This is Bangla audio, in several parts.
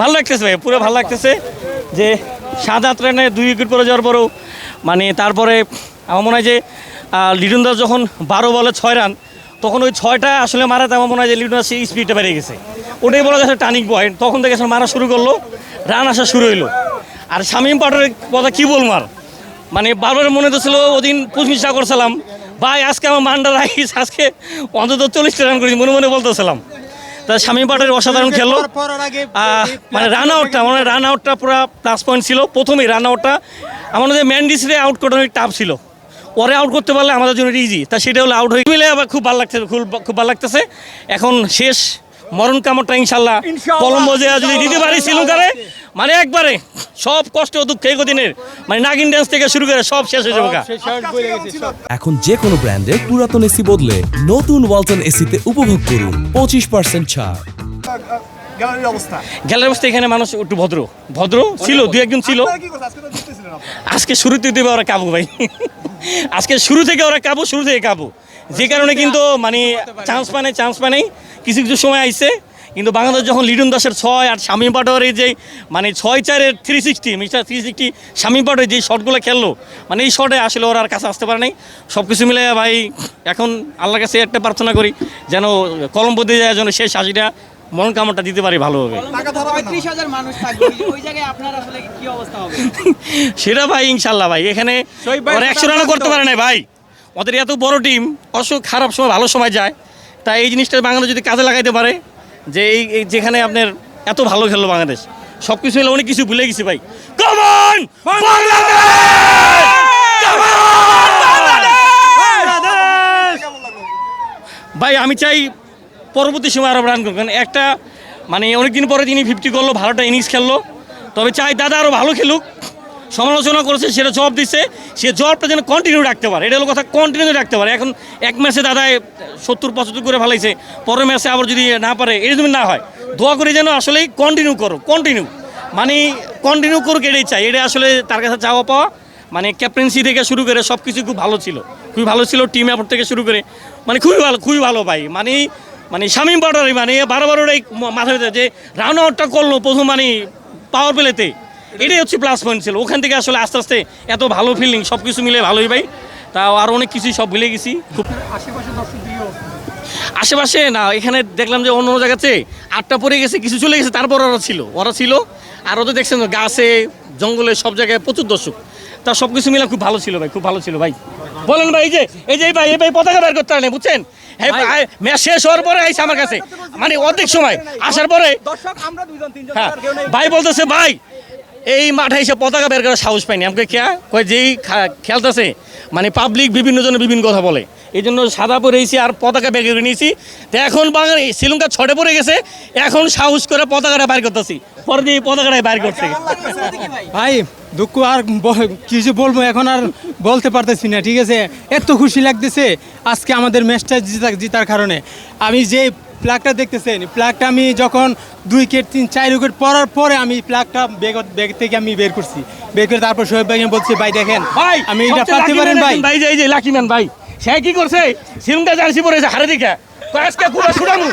ভালো লাগতেছে ভাই, পুরো ভালো লাগতেছে যে সাত আট রানে দুই উইকেট পরে যাওয়ার পরেও মানে তারপরে আমার মনে হয় যে লিটন দাস যখন বারো বলে ছয় রান, তখন ওই ছয়টা আসলে মারাতে আমার মনে হয় যে লিটন সেই স্পিডটা বেড়ে গেছে। ওটাই বলা যাচ্ছে টার্নিং পয়েন্ট তখন থেকে আসলে মারা শুরু করল, রান আসা শুরু হইল। আর শামীম পাটের কথা কী বলব আর? মানে বারবার মনে তো ছিল ওদিন প্রশংসা করছিলাম, ভাই আজকে আমার মান্ডা রাখিস, আজকে অন্তত চল্লিশটা রান করেছি, মনে মনে বলতেছিলাম। তা শামীম পাটের অসাধারণ খেলো। মানে রান আউটটা মানে রান আউটটা পুরো প্লাস পয়েন্ট ছিল প্রথমেই রান আউটটা আমাদের ম্যান্ডিসরে আউট করানো অনেক টাফ ছিল। ওরে আউট করতে পারলে আমাদের জন্য ইজি তা সেটা হলো আউট হয়ে মিলে আবার খুব ভালো লাগছে খুব খুব ভালো লাগতেছে। এখন শেষ। মরণ কামড়টা ইনশাল্লাহ কলম্বো যে যদি দিতে পারি শ্রীলঙ্কারে মানে একবারে সব কষ্ট দুঃখ এই দিনের মানে নাগিন ড্যান্স থেকে শুরু করে সব শেষ হয়ে যাবে এখন যে কোনো ব্র্যান্ডের পুরাতন এসি বদলে নতুন ওয়ালটন এসিতে উপভোগ করুন পঁচিশ পার্সেন্ট ছাড়। গ্যালারির অবস্থা। গেলের অবস্থা এখানে মানুষ একটু ভদ্র ভদ্র ছিল দু একজন ছিল। আজকে শুরুতে দেবে ওরা কাবু ভাই। আজকে শুরু থেকে ওরা কাবু শুরু থেকে কাবু। যে কারণে কিন্তু মানে চান্স পায় নাই চান্স পায় নাই। কিছু কিছু সময় আইছে কিন্তু বাংলাদেশ যখন লিটন দাসের ছয় আর শামীম পাটোয়ার এই যে মানে ছয় চারের three sixty mister three sixty Shamim Patwari যে শটগুলো খেললো মানে এই শটে আসলে ওরা আর কাছে আসতে পারে নাই। সব কিছু মিলে ভাই এখন আল্লাহর কাছে একটা প্রার্থনা করি যেন কলম্বো দিয়ে যায় যেন শেষ হাসিটা মন কামড়টা দিতে পারি ভালোভাবে। টাকা ধরা হবে না। পঁয়ত্রিশ হাজার মানুষ থাকবে ওই- ওই জায়গায় আপনার আসলে কি অবস্থা হবে? সেটা ভাই ইনশাল্লাহ ভাই এখানে ওরা একশো রানও করতে পারে না ভাই। ওদের এত বড় টিম অসুখ খারাপ সময় ভালো সময় যায়। তাই এই জিনিসটা বাংলাদেশ যদি কাজে লাগাইতে পারে, যে এই এই যেখানে আপনার এত ভালো খেললো বাংলাদেশ সব কিছু হলে অনেক কিছু ভুলে গেছি ভাই। কমন ভাই, আমি চাই পরবর্তী সময় আরও রান করবেন একটা মানে অনেকদিন পরে তিনি ফিফটি করল ভালোটা ইনিংস খেললো। তবে চাই দাদা আরও ভালো খেলুক। সমালোচনা করেছে, সেটা জব দিচ্ছে। সে জবটা যেন কন্টিনিউ রাখতে পারে। এটা হলো কথা কন্টিনিউ রাখতে পারে। এখন এক ম্যাচে দাদায় সত্তর, পঁচাত্তর করে ফেলাইছে। পরের ম্যাচে আবার যদি না পারে, এটা তুমি না হয়, দোয়া করে যেন আসলেই কন্টিনিউ করো কন্টিনিউ মানে কন্টিনিউ করুক, এটাই চাই। এটা আসলে তার কাছে চাওয়া পাওয়া। মানে ক্যাপ্টেন্সি থেকে শুরু করে সব কিছু খুব ভালো ছিল। খুবই ভালো ছিল টিম অ্যাপোর্ট থেকে শুরু করে। মানে খুবই ভালো খুবই ভালো ভাই। মানে মানে শামীম পাউডারি মানে বারো বারো এই মাথায় যে রান আউটটা করল প্রথম মানে পাওয়ার প্লেতে এটাই হচ্ছে প্লাস পয়েন্ট ছিল। ওখান থেকে আসলে আস্তে আস্তে এত ভালো ফিলিং সব কিছু মিলে ভালোই ভাই। তাও আর অনেক কিছুই সব ভুলে গেছি। খুব আশেপাশে না এখানে দেখলাম যে অন্য অন্য জায়গাতে আটটা পড়ে গেছে কিছু চলে গেছে তারপর ওরা ছিল। ওরা ছিল। আর ওদের দেখছেন গাছে জঙ্গলে সব জায়গায় প্রচুর দর্শক। তা সব কিছু মিলে খুব ভালো ছিল ভাই খুব ভালো ছিল ভাই। বলেন ভাই এই যে এই যে ভাই এই ভাই পতাকা বের করতে পারেন বুঝছেন? ম্যাচ শেষ হওয়ার পরে আইসে আমার কাছে। মানে অর্ধেক সময় আসার পরে হ্যাঁ। ভাই বলতেছে ভাই এই মাঠে এসে পতাকা বের করার সাহস পাইনি। আমাকে কে কয় যেই খেলতেছে মানে পাবলিক বিভিন্ন জনে বিভিন্ন কথা বলে। এই জন্য সাদা পরে এসেছি আর পতাকা বের করে নিয়েছি। তো এখন বাঙালি, শ্রীলঙ্কা ছড়ে পড়ে গেছে, এখন সাহস করে পতাকাটা বাইর করতেছি। পরে দিয়ে পতাকাটাই বাইর করছে। ভাই, দুঃখ আর কিছু বলব, এখন আর বলতে পারতেছি না, ঠিক আছে? এত খুশি লাগতেছে আজকে আমাদের ম্যাচটা জিতার কারণে। আমি যে প্লাগটা দেখতেছেন? প্লাগটা আমি যখন দুই উইকেট তিন চার উইকেট পড়ার পরে আমি প্লাগটা ব্যাগ ব্যাগ থেকে আমি বের করছি। বের করে তারপর শোয়েব ভাই বলছি ভাই দেখেন ভাই আমি এটা পারতে পারেন ভাই ভাই যে লাকি ম্যান ভাই সে কি করছে? শ্রীলঙ্কা জার্সি পরেছে হারে দিকে। কয় আজকে কুবা ছুড়ামু?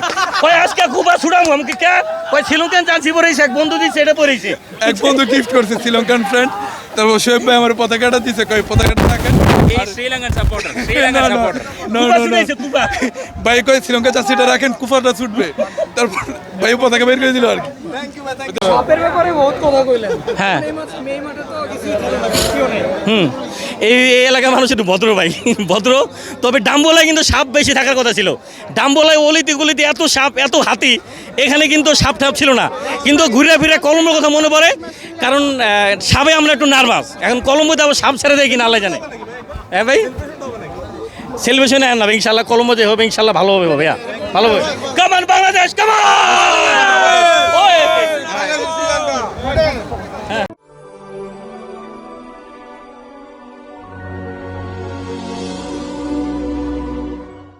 কয় আজকে কুবা ছুড়ামু? আমাকে কে কয় শ্রীলঙ্কান জার্সি পরেছে এক বন্ধু দিচ্ছে এটা পরেছে এক বন্ধু গিফট করছে শ্রীলঙ্কান ফ্রেন্ড তারপর শোয়েব ভাই আমার পতাকাটা দিছে কই পতাকাটা রাখেন। ভাই কই শ্রীলঙ্কা চাষিটা রাখেন কুফারটা ছুটবে। তারপর ভাই পতাকা বের করে দিল আর কি। সাপের ব্যাপারে বহুত কথা কইলেন। হ্যাঁ। হুম। এই এই এলাকার মানুষ একটু ভদ্র ভাই ভদ্র। তবে ডাম্বোলায় কিন্তু সাপ বেশি থাকার কথা ছিল। ডাম্বোলায় অলিতে গলিতে এত সাপ এত হাতি এখানে কিন্তু সাপ ঠাপ ছিল না। কিন্তু ঘুরে ফিরে কলমের কথা মনে পড়ে কারণ সাপে আমরা একটু নার্ভাস। এখন কলম্বোতে আবার সাপ ছেড়ে দেয় কিনা আল্লাহ জানে। হ্যাঁ ভাই? সেলিব্রেশন হ্যাঁ না ইনশাল্লাহ কলম্বো যে হবে ইনশাল্লাহ ভালো হবে ভাইয়া। ভালো হবে। কামান বাংলাদেশ কামান